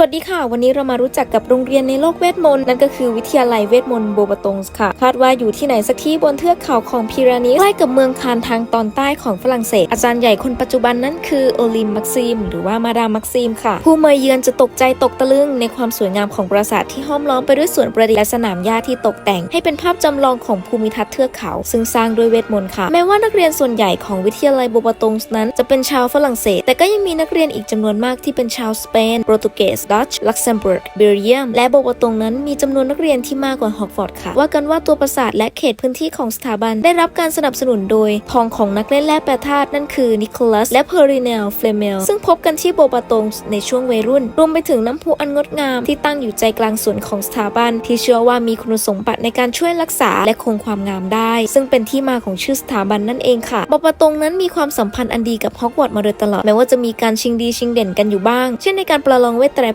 สวัสดีค่ะ วันนี้เรามารู้จักกับโรงเรียนในโลกเวทมนต์นั่นก็คือวิทยาลัยเวทมนต์โบปาตงส์ค่ะ คาดว่าอยู่ที่ไหนสักที่บนเทือกเขาของพีรานิสใกล้กับเมืองคานทางตอนใต้ของฝรั่งเศส อาจารย์ใหญ่คนปัจจุบันนั้นคือโอลิมมักซิม หรือว่ามาดามมักซิมค่ะ ผู้มาเยือนจะตกใจตกตะลึงในความสวยงามของปราสาทที่ห้อมล้อมไปด้วยสวนประดิษฐ์และสนามหญ้าที่ตกแต่ง ให้เป็นภาพจำลองของภูมิทัศน์เทือกเขา ซึ่งสร้างด้วยเวทมนต์ค่ะ แม้ว่านักเรียนส่วนใหญ่ของวิทยาลัยโบปาตงส์นั้น จะเป็นชาวฝรั่งเศส แต่ก็ยังมีนักเรียนอีกจำนวนมากที่เป็นชาวสเปนโปรตุเกสดัตช์ลักเซมเบิร์กเบลเยียม และโบปาตงนั้นมีจำนวนนักเรียนที่มากกว่าฮอกฟอร์ดค่ะ ว่ากันว่าตัวปราสาทและเขตพื้นที่ของสถาบันได้รับการสนับสนุนโดยทองของนักเล่นแร่แปรธาตุนั่นคือนิโคลัสและเพอริเนลเฟลเมลซึ่งพบกันที่โบปาตงในช่วงวัยรุ่น รวมไปถึงน้ำพุอันงดงามที่ตั้งอยู่ใจกลางสวนของสถาบัน ที่เชื่อว่ามีคุณสมบัติในการช่วยรักษาและคงความงามได้ ซึ่งเป็นที่มาของชื่อสถาบันนั่นเองค่ะโบปาตงนั้นมีความสัมพันธ์อันดีกับฮอกวอตส์มาโดยตลอดแม้ว่าจะมีการชิงดีชิงเด่นกันอยู่บ้าง เช่นในการประลองเวทไตร